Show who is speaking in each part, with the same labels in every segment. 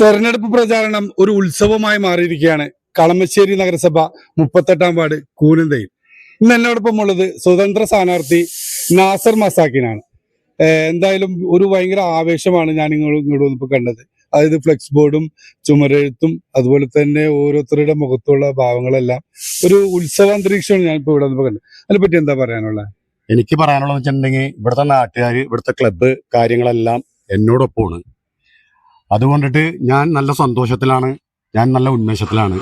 Speaker 1: തെരഞ്ഞെടുപ്പ് പ്രചാരണം ഒരു ഉത്സവമായി മാറിയിരിക്കുകയാണ്. കളമശ്ശേരി നഗരസഭ മുപ്പത്തെട്ടാം വാർഡ് കൂനന്തയിൽ. ഇന്ന് എന്നോടൊപ്പം ഉള്ളത് സ്വതന്ത്ര സ്ഥാനാർത്ഥി നാസർ മസാക്കിനാണ്. എന്തായാലും ഒരു ഭയങ്കര ആവേശമാണ് ഞാൻ ഇങ്ങോട്ട് ഇങ്ങോട്ട് വന്നപ്പോൾ കണ്ടത്. അതായത് ഫ്ലെക്സ് ബോർഡും ചുമരെഴുത്തും അതുപോലെ തന്നെ ഓരോരുത്തരുടെ മുഖത്തുള്ള ഭാവങ്ങളെല്ലാം ഒരു ഉത്സവ അന്തരീക്ഷമാണ് ഞാൻ ഇപ്പോൾ ഇവിടെ വന്നപ്പോൾ കണ്ടത്. അതിനെപ്പറ്റി എന്താ പറയാനുള്ളത്
Speaker 2: എനിക്ക് പറയാനുള്ളത് വെച്ചിട്ടുണ്ടെങ്കിൽ ഇവിടുത്തെ നാട്ടുകാർ ഇവിടുത്തെ ക്ലബ്ബ് കാര്യങ്ങളെല്ലാം എന്നോടൊപ്പമാണ്. അതുകൊണ്ടിട്ട് ഞാൻ നല്ല സന്തോഷത്തിലാണ്. ഞാൻ നല്ല ഉന്മേഷത്തിലാണ്.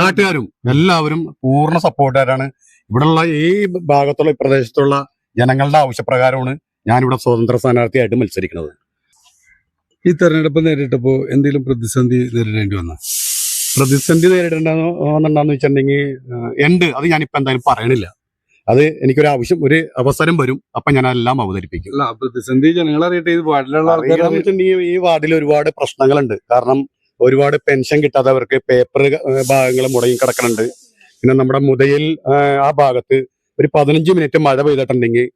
Speaker 1: നാട്ടുകാരും
Speaker 2: എല്ലാവരും പൂർണ സപ്പോർട്ടുകാരാണ് ഇവിടെയുള്ള ഈ ഭാഗത്തുള്ള ഈ പ്രദേശത്തുള്ള ജനങ്ങളുടെ ആവശ്യപ്രകാരമാണ് ഞാനിവിടെ സ്വതന്ത്ര സ്ഥാനാർത്ഥിയായിട്ട് മത്സരിക്കുന്നത്.
Speaker 1: ഈ തെരഞ്ഞെടുപ്പ് നേരിട്ടപ്പോൾ എന്തെങ്കിലും പ്രതിസന്ധി നേരിടേണ്ടി വന്ന?
Speaker 2: പ്രതിസന്ധി നേരിടേണ്ടെന്ന് വെച്ചിട്ടുണ്ടെങ്കിൽ ഉണ്ട്. അത് ഞാനിപ്പോ എന്തായാലും പറയണില്ല. അത് എനിക്കൊരു ആവശ്യം ഒരു അവസരം വരും. അപ്പൊ ഞാൻ അതെല്ലാം അവതരിപ്പിക്കും.
Speaker 1: അല്ല പ്രതിസന്ധി ജനങ്ങൾ അറിയട്ടെ ഇത് വാർഡിലുള്ള
Speaker 2: ഈ വാർഡിൽ ഒരുപാട് പ്രശ്നങ്ങളുണ്ട്. കാരണം ഒരുപാട് പെൻഷൻ കിട്ടാത്തവർക്ക് പേപ്പർ ഭാഗങ്ങൾ മുടങ്ങി കിടക്കുന്നുണ്ട് പിന്നെ നമ്മുടെ മുതയിൽ ആ, ഭാഗത്ത് ഒരു പതിനഞ്ച് മിനിറ്റ് മഴ പെയ്തിട്ടുണ്ടെങ്കിൽ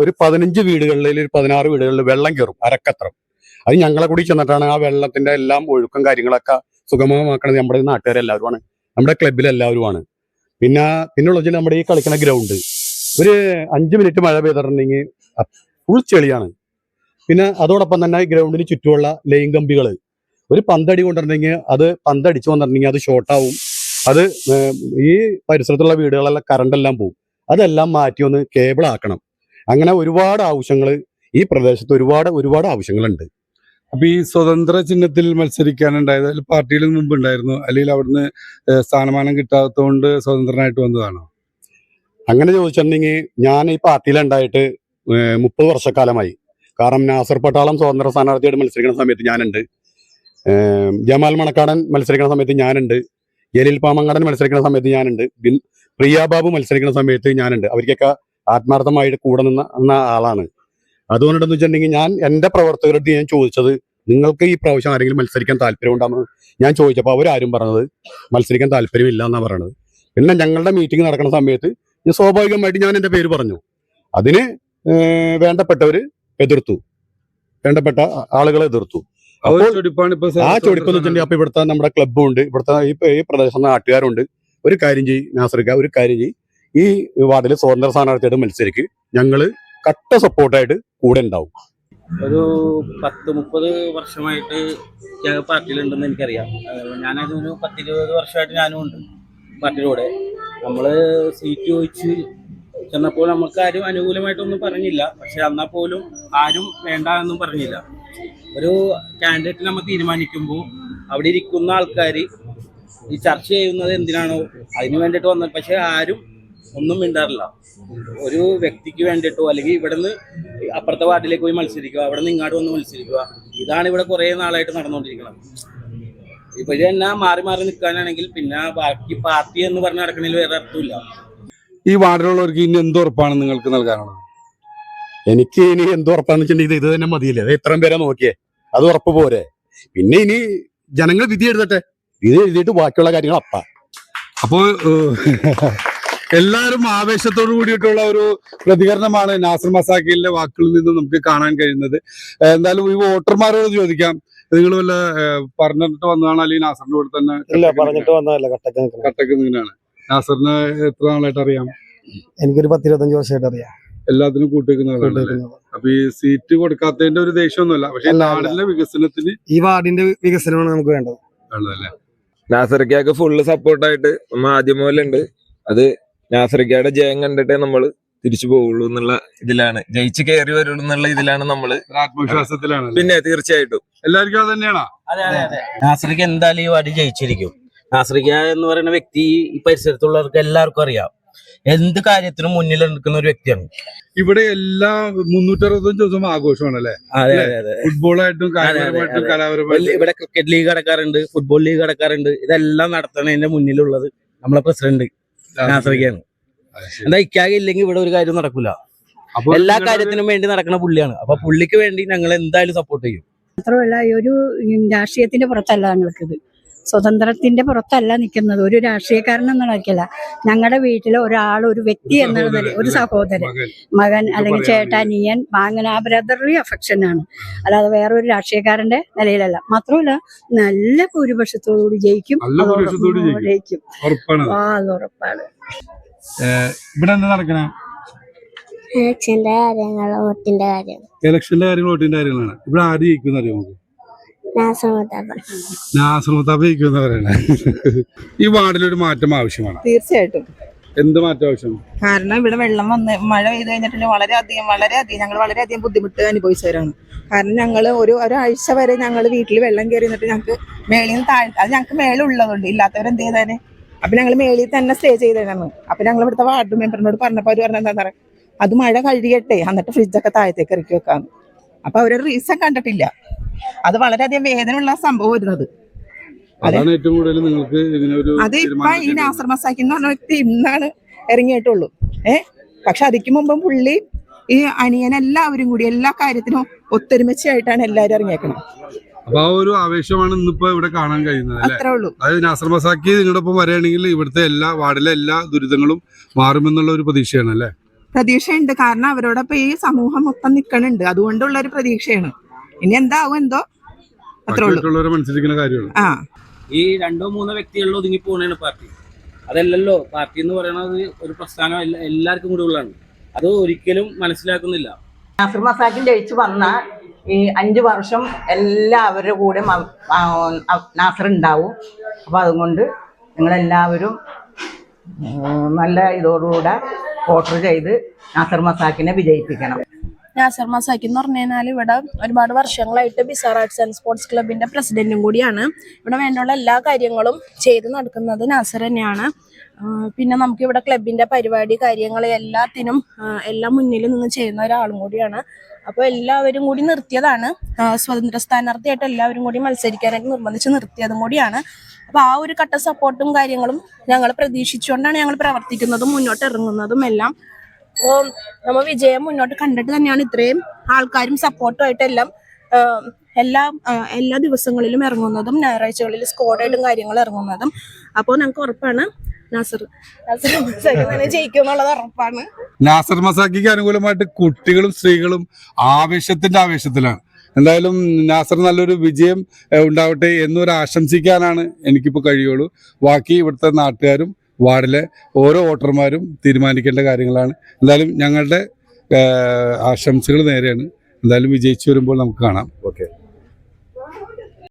Speaker 2: ഒരു പതിനഞ്ച് വീടുകളിൽ ഒരു പതിനാറ് വീടുകളിൽ വെള്ളം കയറും അരക്കത്രം. അത് ഞങ്ങളെ കൂടി ചെന്നിട്ടാണ് ആ വെള്ളത്തിന്റെ എല്ലാം ഒഴുക്കും കാര്യങ്ങളൊക്കെ സുഗമമാക്കണത് നമ്മുടെ നാട്ടുകാരെല്ലാവരുമാണ്. നമ്മുടെ ക്ലബിൽ എല്ലാവരുമാണ് പിന്നെ പിന്നെയുള്ള വെച്ചാൽ നമ്മുടെ ഈ കളിക്കുന്ന ഗ്രൗണ്ട്. ഒരു അഞ്ച് മിനിറ്റ് മഴ പെയ്തിട്ടുണ്ടെങ്കിൽ ഫുൾ ചെളിയാണ്. പിന്നെ അതോടൊപ്പം തന്നെ ഗ്രൗണ്ടിന് ചുറ്റുമുള്ള ലൈൻ കമ്പികൾ ഒരു പന്തടി കൊണ്ടിട്ടുണ്ടെങ്കിൽ അത് പന്തടിച്ചു വന്നിട്ടുണ്ടെങ്കിൽ അത് ഷോർട്ടാവും അത് ഈ പരിസരത്തുള്ള വീടുകളെല്ലാം കറണ്ടെല്ലാം പോവും. അതെല്ലാം മാറ്റി ഒന്ന് കേബിൾ ആക്കണം. അങ്ങനെ ഒരുപാട് ആവശ്യങ്ങൾ ഈ പ്രദേശത്ത് ഒരുപാട് ഒരുപാട് ആവശ്യങ്ങളുണ്ട്.
Speaker 1: അപ്പൊ ഈ സ്വതന്ത്ര ചിഹ്നത്തിൽ മത്സരിക്കാനുണ്ടായത് അതിൽ പാർട്ടിയിൽ മുമ്പ് ഉണ്ടായിരുന്നു അല്ലെങ്കിൽ അവിടുന്ന് സ്ഥാനമാനം കിട്ടാത്തതുകൊണ്ട് സ്വതന്ത്രനായിട്ട് വന്നതാണോ?
Speaker 2: അങ്ങനെ ചോദിച്ചിട്ടുണ്ടെങ്കിൽ ഞാൻ ഈ പാർട്ടിയിലുണ്ടായിട്ട് മുപ്പത് വർഷക്കാലമായി. കാരണം നാസർ പട്ടാളം സ്വതന്ത്ര സ്ഥാനാർത്ഥിയായിട്ട് മത്സരിക്കുന്ന സമയത്ത് ഞാനുണ്ട്. ജമാൽ മണക്കാടൻ മത്സരിക്കുന്ന സമയത്ത് ഞാനുണ്ട്. ജലീൽ പാമങ്ങാടൻ മത്സരിക്കുന്ന സമയത്ത് ഞാനുണ്ട്. പ്രിയ ബാബു മത്സരിക്കുന്ന സമയത്ത് ഞാനുണ്ട്. അവർക്കൊക്കെ ആത്മാർത്ഥമായിട്ട് കൂടെ നിന്ന ആളാണ്. അതുകൊണ്ടെന്ന് വെച്ചിട്ടുണ്ടെങ്കിൽ ഞാൻ എന്റെ പ്രവർത്തകരുടെ ഞാൻ ചോദിച്ചത് നിങ്ങൾക്ക് ഈ പ്രാവശ്യം ആരെങ്കിലും മത്സരിക്കാൻ താല്പര്യം ഞാൻ ചോദിച്ചപ്പോൾ അവരാരും പറഞ്ഞത് മത്സരിക്കാൻ താല്പര്യമില്ല എന്നാണ് പറയണത്. പിന്നെ ഞങ്ങളുടെ മീറ്റിംഗ് നടക്കുന്ന സമയത്ത് ഞാൻ സ്വാഭാവികമായിട്ട് ഞാൻ എന്റെ പേര് പറഞ്ഞു. അതിന് വേണ്ടപ്പെട്ടവർ വേണ്ടപ്പെട്ടവര് എതിർത്തു. വേണ്ടപ്പെട്ട ആളുകൾ എതിർത്തു.
Speaker 1: ആ
Speaker 2: ചൊടിപ്പ് വെച്ചിട്ടുണ്ടെങ്കിൽ അപ്പൊ ഇവിടുത്തെ നമ്മുടെ ക്ലബ്ബും ഉണ്ട് ഇവിടുത്തെ ഈ പ്രദേശം പ്രദേശത്തെ നാട്ടുകാരുണ്ട്. ഒരു കാര്യം ചെയ്യ് നാസർക്ക ഒരു കാര്യം ചെയ്യ്. ഈ വാർഡിൽ സ്വതന്ത്ര സ്ഥാനാർത്ഥിയായിട്ട് മത്സരിക്ക് ഞങ്ങൾ കട്ട സപ്പോർട്ടായിട്ട് കൂടെ ഉണ്ടാവും.
Speaker 3: ഒരു പത്ത് മുപ്പത് വർഷമായിട്ട് ഞങ്ങൾ പാർട്ടിയിലുണ്ടെന്ന് എനിക്കറിയാം. ഞാനത് ഞാനതൊരു പത്തിരുപത് വർഷമായിട്ട് ഞാനും ഉണ്ട് പാർട്ടിയിലൂടെ. നമ്മൾ സീറ്റ് ചോദിച്ച് ചെന്നപ്പോൾ നമുക്ക് ആരും അനുകൂലമായിട്ടൊന്നും പറഞ്ഞില്ല. പക്ഷെ എന്നാൽ പോലും ആരും വേണ്ട എന്നും പറഞ്ഞില്ല. ഒരു കാൻഡിഡേറ്റ് നമ്മൾ തീരുമാനിക്കുമ്പോൾ അവിടെ ഇരിക്കുന്ന ആൾക്കാർ ഈ ചർച്ച ചെയ്യുന്നത് എന്തിനാണോ അതിന് വേണ്ടിയിട്ട് വന്നത്. പക്ഷെ ആരും ഒന്നും മിണ്ടാറില്ല. ഒരു വ്യക്തിക്ക് വേണ്ടിയിട്ടോ അല്ലെങ്കിൽ ഇവിടുന്ന് അപ്പുറത്തെ വാർഡിലേക്ക് പോയി മത്സരിക്കുക അവിടെ നിന്ന് ഇങ്ങോട്ട് വന്ന് മത്സരിക്കുക. ഇതാണ് ഇവിടെ കുറേ നാളായിട്ട് നടന്നുകൊണ്ടിരിക്കുന്നത്. ഇപ്പൊ ഇത് തന്നെ മാറി മാറി നിൽക്കാനാണെങ്കിൽ പിന്നെ ബാക്കി പാർട്ടി എന്ന് പറഞ്ഞ് നടക്കണതിൽ വേറെ അർത്ഥമില്ല.
Speaker 1: ഈ വാർഡിലുള്ളവർക്ക് ഇനി എന്ത് ഉറപ്പാണ് നിങ്ങൾക്ക് നൽകാനുള്ളത്?
Speaker 2: എനിക്ക് ഇനി എന്ത് ഉറപ്പാണ് വെച്ചിട്ടുണ്ടെങ്കിൽ ഇത് തന്നെ മതിയില്ലേ? അത് ഇത്രയും പേരെ നോക്കിയേ. അത് ഉറപ്പ് പോരെ. പിന്നെ ഇനി ജനങ്ങൾ വിധി എഴുതട്ടെ. വിധി എഴുതിയിട്ട് ബാക്കിയുള്ള കാര്യങ്ങൾ അപ്പ.
Speaker 1: അപ്പോ എല്ലാവരും ആവേശത്തോടു കൂടിയിട്ടുള്ള ഒരു പ്രതികരണമാണ് നാസർ മസാക്കിലിന്റെ വാക്കുകളിൽ നിന്ന് നമുക്ക് കാണാൻ കഴിയുന്നത്. എന്തായാലും ഈ വോട്ടർമാരോട് ചോദിക്കാം. നിങ്ങൾ വല്ല പറഞ്ഞിട്ട് വന്നതാണ്? അല്ലെങ്കിൽ നാസറിന്റെ കൂടെ തന്നെ
Speaker 4: ഇല്ല പറഞ്ഞിട്ട് വന്നതല്ല കട്ടക്ക് നിൽക്കണം.
Speaker 1: കട്ടക്ക് നിന്നാണ് നാസറിനെ എത്ര നാളായിട്ട് അറിയാം?
Speaker 4: എനിക്കൊരു പത്തിരുപത്തഞ്ച് വർഷമായിട്ട് അറിയാം.
Speaker 1: എല്ലാത്തിനും കൂട്ടിവെക്കുന്ന. അപ്പൊ ഈ സീറ്റ് കൊടുക്കാത്തതിന്റെ ഒരു ദേഷ്യമൊന്നുമല്ല. പക്ഷെ. നാടിന്റെ വികസനത്തിന്
Speaker 4: ഈ വാർഡിന്റെ വികസനമാണ് നമുക്ക് വേണ്ടത്.
Speaker 1: വേണ്ടതല്ലേ?
Speaker 5: നാസറിക്കക്ക് ഫുള്ള് സപ്പോർട്ടായിട്ട് മാധ്യമം ആദ്യം മുതലുണ്ട് അത് നാസറിക്കയുടെ ജയം കണ്ടിട്ടേ നമ്മൾ തിരിച്ചു പോവുള്ളൂ എന്നുള്ള ഇതിലാണ്. ജയിച്ച് കയറി വരുള്ളൂ എന്നുള്ള ഇതിലാണ്
Speaker 1: നമ്മൾ ആത്മവിശ്വാസത്തിലാണ്
Speaker 5: പിന്നെ തീർച്ചയായിട്ടും.
Speaker 1: എല്ലാവർക്കും അത് തന്നെയാണോ?
Speaker 3: അതെ അതെ അതെ. നാസറിക്ക് എന്തായാലും ഈ വടി ജയിച്ചിരിക്കും. നാസറിക്ക എന്ന് പറയുന്ന വ്യക്തി ഈ പരിസരത്തുള്ളവർക്ക് എല്ലാവർക്കും അറിയാം. എന്ത് കാര്യത്തിനും മുന്നിൽ നിൽക്കുന്ന ഒരു വ്യക്തിയാണ്.
Speaker 1: ഇവിടെ എല്ലാ മുന്നൂറ്ററുപത്തഞ്ച് ദിവസം ആഘോഷമാണ് അല്ലെ?
Speaker 3: അതെ അതെ. അതെ
Speaker 1: ഫുട്ബോളായിട്ടും കായികപരമായിട്ടും കലാപരമായിട്ടും.
Speaker 3: ഇവിടെ ക്രിക്കറ്റ് ലീഗ് നടക്കാറുണ്ട് ഫുട്ബോൾ ലീഗ് നടക്കാറുണ്ട് ഇതെല്ലാം നടത്തണതിന്റെ മുന്നിലുള്ളത് നമ്മളെ പ്രസിഡന്റ്. നാസറിക്കയാണ് എന്താ ഇക്കാകെ ഇല്ലെങ്കിൽ ഇവിടെ ഒരു കാര്യം നടക്കൂല.
Speaker 1: അപ്പൊ
Speaker 3: എല്ലാ കാര്യത്തിനും വേണ്ടി നടക്കുന്ന പുള്ളിയാണ്. അപ്പൊ പുള്ളിക്ക് വേണ്ടി ഞങ്ങൾ എന്തായാലും സപ്പോർട്ട് ചെയ്യും.
Speaker 6: മാത്രമല്ല ഈ ഒരു രാഷ്ട്രീയത്തിന്റെ പുറത്തല്ല ഞങ്ങൾക്കിത്. സ്വതന്ത്രത്തിന്റെ പുറത്തല്ല നിൽക്കുന്നത്. ഒരു രാഷ്ട്രീയക്കാരൻ എന്നുള്ളതല്ല ഞങ്ങളുടെ വീട്ടിൽ ഒരാൾ ഒരു വ്യക്തി എന്നുള്ള ഒരു സഹോദരൻ.
Speaker 1: മകൻ.
Speaker 6: അല്ലെങ്കിൽ ചേട്ടാനിയൻ അങ്ങനെ ആ ബ്രദർലി അഫക്ഷൻ ആണ്. അല്ലാതെ ഒരു രാഷ്ട്രീയക്കാരന്റെ നിലയിലല്ല. മാത്രമല്ല നല്ല ഭൂരിപക്ഷത്തോടുകൂടി ജയിക്കും.
Speaker 1: ജയിക്കും.
Speaker 6: ആ അത് ഉറപ്പാണ്.
Speaker 1: ഇവിടെ എന്താ നടക്കണേ?
Speaker 7: ഇലക്ഷന്റെ കാര്യങ്ങൾ വോട്ടിന്റെ കാര്യം
Speaker 1: ഇലക്ഷന്റെ കാര്യങ്ങൾ വോട്ടിന്റെ കാര്യങ്ങളാണ്. ഇവിടെ ആര് ജയിക്കുന്ന അറിയാം നമുക്ക്? ജയിക്കും എന്ന് പറയണേ. ഈ വാർഡിലൊരു മാറ്റം ആവശ്യമാണ്.
Speaker 8: തീർച്ചയായിട്ടും.
Speaker 1: എന്ത് മാറ്റം ആവശ്യം
Speaker 8: കാരണം ഇവിടെ വെള്ളം വന്ന് മഴ പെയ്ത് കഴിഞ്ഞിട്ടുണ്ടെങ്കിൽ വളരെയധികം വളരെയധികം ഞങ്ങൾ വളരെയധികം ബുദ്ധിമുട്ട് അനുഭവിച്ചവരാണ്. കാരണം ഞങ്ങൾ ഒരു ഒരാഴ്ച വരെ ഞങ്ങൾ വീട്ടിൽ വെള്ളം കയറി നിന്നിട്ട് ഞങ്ങൾക്ക് മേളിൽ നിന്ന് താഴെ അത് ഞങ്ങൾക്ക് മേളിൽ ഉള്ളതുകൊണ്ട് ഇല്ലാത്തവരെന്ത് ചെയ്താനെ? അപ്പൊ ഞങ്ങൾ മേളിൽ തന്നെ സ്റ്റേ ചെയ്തതാണ് അപ്പൊ ഞങ്ങൾ ഇവിടുത്തെ വാർഡ് മെമ്പറിനോട് പറഞ്ഞപ്പോൾ അവർ പറഞ്ഞത് എന്താ പറയുക അത് മഴ കഴിയട്ടെ എന്നിട്ട് ഫ്രിഡ്ജൊക്കെ താഴത്തേക്ക് ഇറക്കി വെക്കാന്ന്. അപ്പൊ അവരൊരു റീസൺ കണ്ടിട്ടില്ല. അത് വളരെയധികം വേദനയുള്ള സംഭവം വരുന്നത്
Speaker 1: അതാണ് ഏറ്റവും കൂടുതൽ നിങ്ങൾക്ക്
Speaker 8: അത് ഇപ്പൊ ഈ നാസർ മസാക്കി എന്ന് പറഞ്ഞ വ്യക്തി ഇന്നാണ് ഇറങ്ങിയിട്ടുള്ളൂ. ഏഹ് പക്ഷെ അതിക്ക് മുമ്പും പുള്ളി ഈ അനിയൻ എല്ലാവരും കൂടി എല്ലാ കാര്യത്തിനും ഒത്തൊരുമിച്ചായിട്ടാണ് എല്ലാരും ഇറങ്ങിയേക്കണം
Speaker 1: അപ്പൊ ആ ഒരു ആവേശമാണ് ഇന്നിപ്പോ ഇവിടെ കാണാൻ കഴിയുന്നത്
Speaker 8: അത്രേ ഉള്ളൂ.
Speaker 1: അതായത് നാസർ മസാക്കി നിങ്ങളുടെ ഒപ്പം വരികയാണെങ്കിൽ ഇവിടുത്തെ എല്ലാ വാർഡിലെ എല്ലാ ദുരിതങ്ങളും മാറുമെന്നുള്ള ഒരു പ്രതീക്ഷയാണ് അല്ലെ?
Speaker 8: പ്രതീക്ഷയുണ്ട്. കാരണം അവരോടൊപ്പം ഈ സമൂഹം മൊത്തം നിൽക്കണുണ്ട് അതുകൊണ്ടുള്ള ഒരു പ്രതീക്ഷയാണ്. ഇനി എന്താവും എന്തോ? അത്രേ ഉള്ളൂ.
Speaker 1: മനസ്സിലിരിക്കുന്ന കാര്യമാണ്.
Speaker 8: ആ.
Speaker 3: ഈ രണ്ടോ മൂന്നോ വ്യക്തികളിൽ ഒതുങ്ങി പോകണാണ് പാർട്ടി. അതല്ലല്ലോ പാർട്ടി എന്ന് പറയുന്നത് ഒരു പ്രസ്ഥാനം എല്ലാവർക്കും കൂടി ഉള്ളതാണ്. അത് ഒരിക്കലും മനസ്സിലാക്കുന്നില്ല.
Speaker 9: നാസർ മസാക്കിൽ ജയിച്ചു വന്ന ഈ അഞ്ച് വർഷം എല്ലാവരുടെ കൂടെ നാസർ ഉണ്ടാവും. അപ്പോൾ അതുകൊണ്ട് നിങ്ങളെല്ലാവരും എല്ലാവരും നല്ല ഇതോടുകൂടെ വോട്ടർ ചെയ്ത് നാസർ മസാക്കിനെ വിജയിപ്പിക്കണം.
Speaker 7: നാസർ മസാക്കി എന്ന് പറഞ്ഞു കഴിഞ്ഞാൽ ഇവിടെ ഒരുപാട് വർഷങ്ങളായിട്ട് ബിസാർ ആർട്സ് ആൻഡ് സ്പോർട്സ് ക്ലബിന്റെ പ്രസിഡന്റും കൂടിയാണ്. ഇവിടെ വേണ്ടുള്ള എല്ലാ കാര്യങ്ങളും ചെയ്ത് നടക്കുന്നത് നാസർ തന്നെയാണ്. പിന്നെ നമുക്ക് ഇവിടെ ക്ലബിന്റെ പരിപാടി കാര്യങ്ങൾ എല്ലാത്തിനും എല്ലാം മുന്നിൽ നിന്ന് ചെയ്യുന്ന ഒരാളും കൂടിയാണ്. അപ്പോൾ എല്ലാവരും കൂടി നിർത്തിയതാണ്. സ്വതന്ത്ര സ്ഥാനാർത്ഥിയായിട്ട് എല്ലാവരും കൂടി മത്സരിക്കാനായിട്ട് നിർബന്ധിച്ച് നിർത്തിയതും കൂടിയാണ്. അപ്പോൾ ആ ഒരു കട്ട സപ്പോർട്ടും കാര്യങ്ങളും ഞങ്ങൾ പ്രതീക്ഷിച്ചുകൊണ്ടാണ് ഞങ്ങൾ പ്രവർത്തിക്കുന്നതും മുന്നോട്ട് ഇറങ്ങുന്നതും എല്ലാം. അപ്പോൾ നമ്മൾ വിജയം മുന്നോട്ട് കണ്ടിട്ട് തന്നെയാണ് ഇത്രയും ആൾക്കാരും സപ്പോർട്ടുമായിട്ടെല്ലാം എല്ലാ എല്ലാ ദിവസങ്ങളിലും ഇറങ്ങുന്നതും ഞായറാഴ്ചകളിൽ സ്കോഡായിട്ടും കാര്യങ്ങൾ ഇറങ്ങുന്നതും. അപ്പോൾ ഞങ്ങൾക്ക് ഉറപ്പാണ് നാസർ. നാസർ ഉറപ്പാണ്.
Speaker 1: നാസർ മസാക്കിക്ക് അനുകൂലമായിട്ട് കുട്ടികളും സ്ത്രീകളും ആവേശത്തിന്റെ ആവേശത്തിലാണ്. എന്തായാലും നാസർ നല്ലൊരു വിജയം ഉണ്ടാവട്ടെ എന്നൊരു ആശംസിക്കാനാണ് എനിക്കിപ്പോൾ കഴിയുള്ളൂ. ബാക്കി ഇവിടുത്തെ നാട്ടുകാരും വാർഡിലെ ഓരോ വോട്ടർമാരും തീരുമാനിക്കേണ്ട കാര്യങ്ങളാണ്. എന്തായാലും ഞങ്ങളുടെ ആശംസകൾ നേരെയാണ്. എന്തായാലും വിജയിച്ചു വരുമ്പോൾ നമുക്ക് കാണാം.
Speaker 2: ഓക്കെ.